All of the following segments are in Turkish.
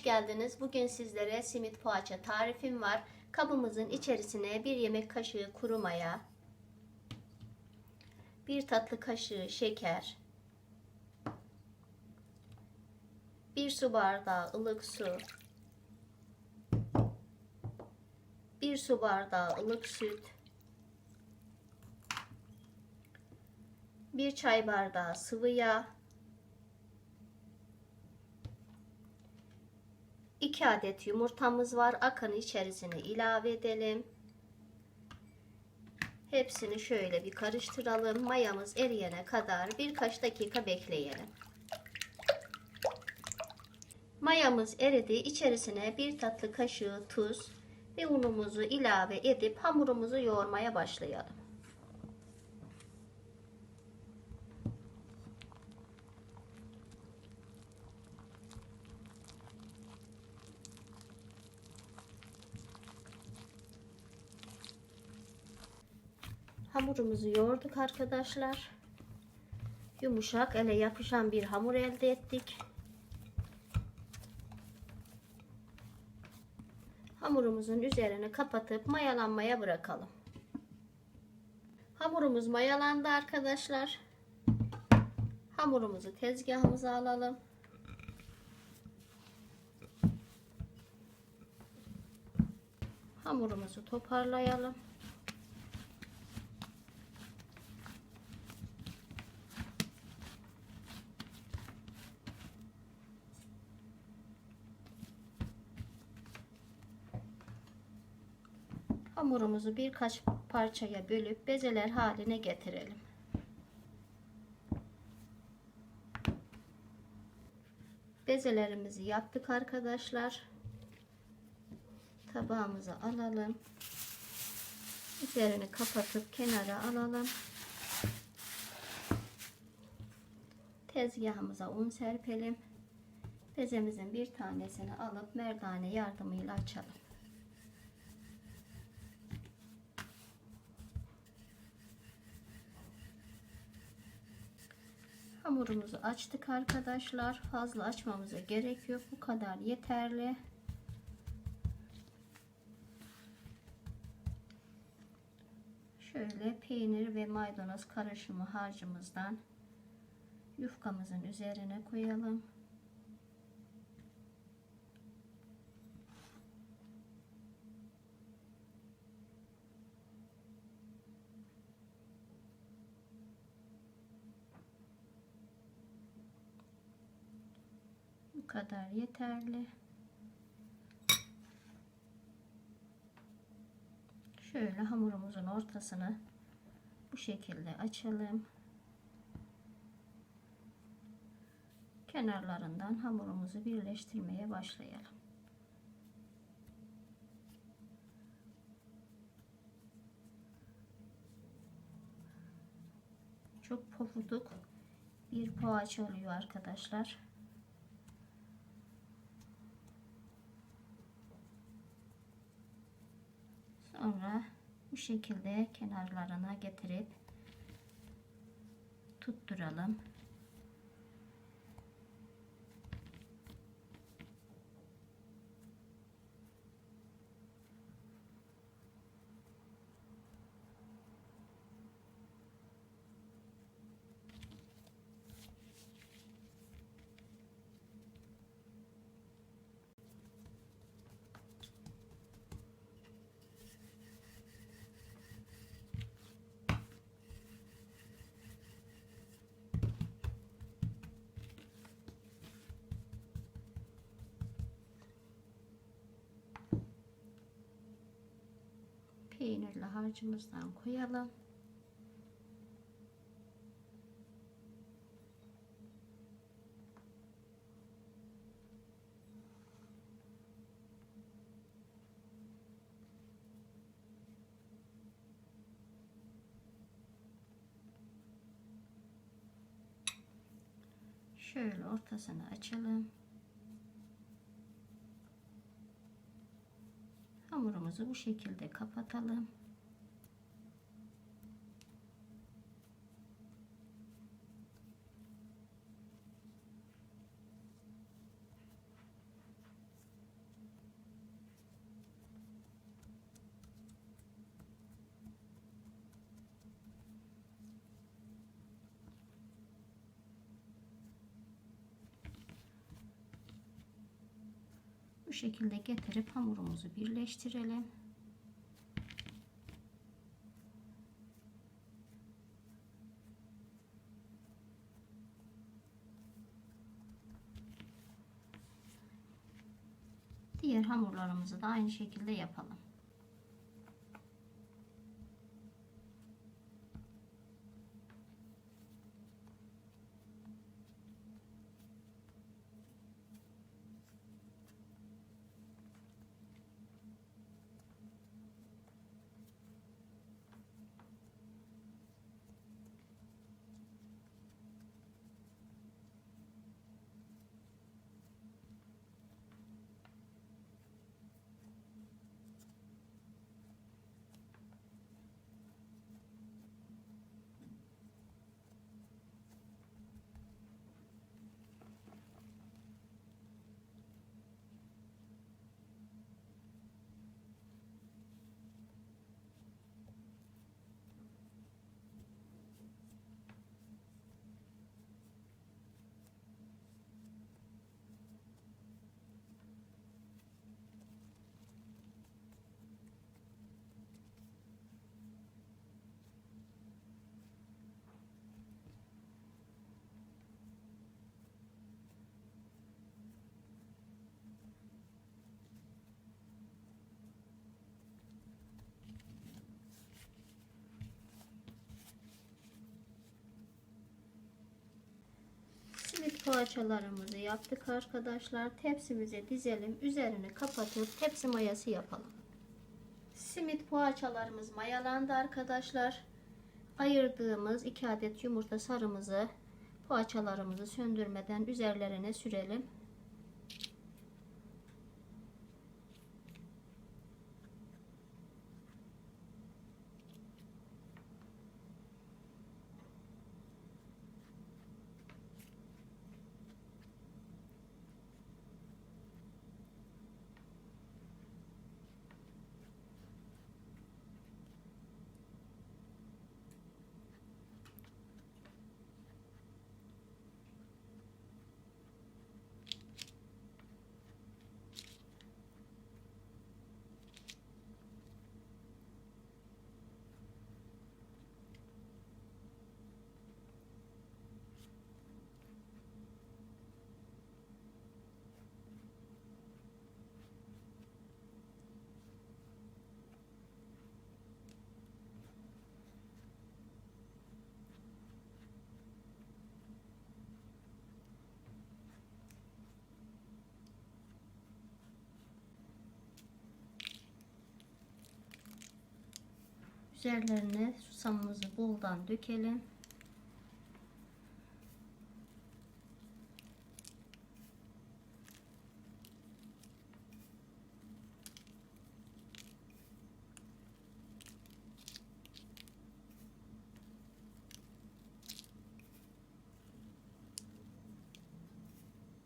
geldiniz. Bugün sizlere simit poğaça tarifim var. Kabımızın içerisine bir yemek kaşığı kuru maya, bir tatlı kaşığı şeker, bir su bardağı ılık su, bir su bardağı ılık süt, bir çay bardağı sıvı yağ, 2 adet yumurtamız var. Akanı içerisine ilave edelim. Hepsini şöyle bir karıştıralım. Mayamız eriyene kadar birkaç dakika bekleyelim. Mayamız eridi. İçerisine bir tatlı kaşığı tuz ve unumuzu ilave edip hamurumuzu yoğurmaya başlayalım. Hamurumuzu yoğurduk arkadaşlar. Yumuşak ele yapışan bir hamur elde ettik. Hamurumuzun üzerine kapatıp mayalanmaya bırakalım. Hamurumuz mayalandı arkadaşlar. Hamurumuzu tezgahımıza alalım. Hamurumuzu toparlayalım. Hamurumuzu birkaç parçaya bölüp bezeler haline getirelim. Bezelerimizi yaptık arkadaşlar. Tabağımıza alalım. Üzerini kapatıp kenara alalım. Tezgahımıza un serpelim. Bezemizin bir tanesini alıp merdane yardımıyla açalım. Hamurumuzu açtık arkadaşlar. Fazla açmamıza gerek yok. Bu kadar yeterli. Şöyle peynir ve maydanoz karışımı harcımızdan yufkamızın üzerine koyalım. Kadar yeterli. Şöyle hamurumuzun ortasını bu şekilde açalım. Kenarlarından hamurumuzu birleştirmeye başlayalım. Çok pofuduk bir poğaça oluyor arkadaşlar. Bu şekilde kenarlarına getirip tutturalım. Peynirli harcımızdan koyalım. Şöyle ortasını açalım. Hamurumuzu bu şekilde kapatalım. Bu şekilde getirip hamurumuzu birleştirelim. Diğer hamurlarımızı da aynı şekilde yapalım. Simit poğaçalarımızı yaptık arkadaşlar. Tepsimize dizelim. Üzerini kapatıp tepsi mayası yapalım. Simit poğaçalarımız mayalandı arkadaşlar. Ayırdığımız 2 adet yumurta sarımızı poğaçalarımızı söndürmeden üzerlerine sürelim. Üzerlerine susamımızı boldan dökelim.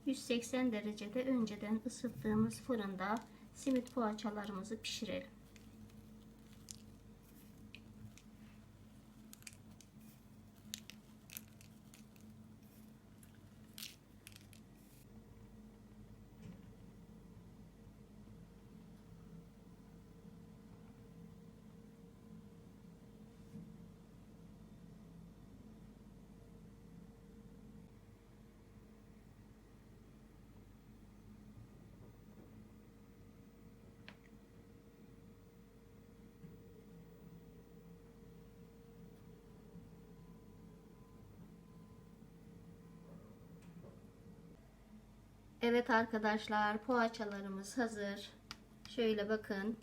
...180 derecede önceden ısıttığımız fırında simit poğaçalarımızı pişirelim. Evet arkadaşlar poğaçalarımız hazır. Şöyle bakın.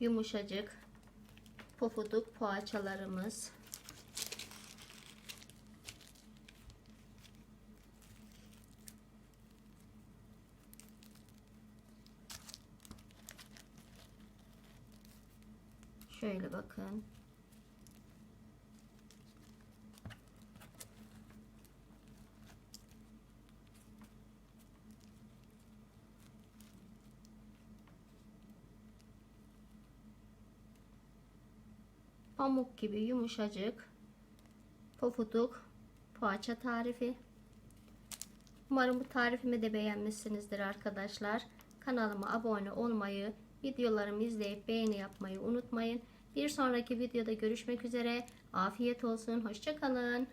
Yumuşacık pofuduk poğaçalarımız. Şöyle bakın. Pamuk gibi yumuşacık pofuduk poğaça tarifi. Umarım bu tarifimi de beğenmişsinizdir arkadaşlar. Kanalıma abone olmayı, videolarımı izleyip beğeni yapmayı unutmayın. Bir sonraki videoda görüşmek üzere. Afiyet olsun. Hoşçakalın.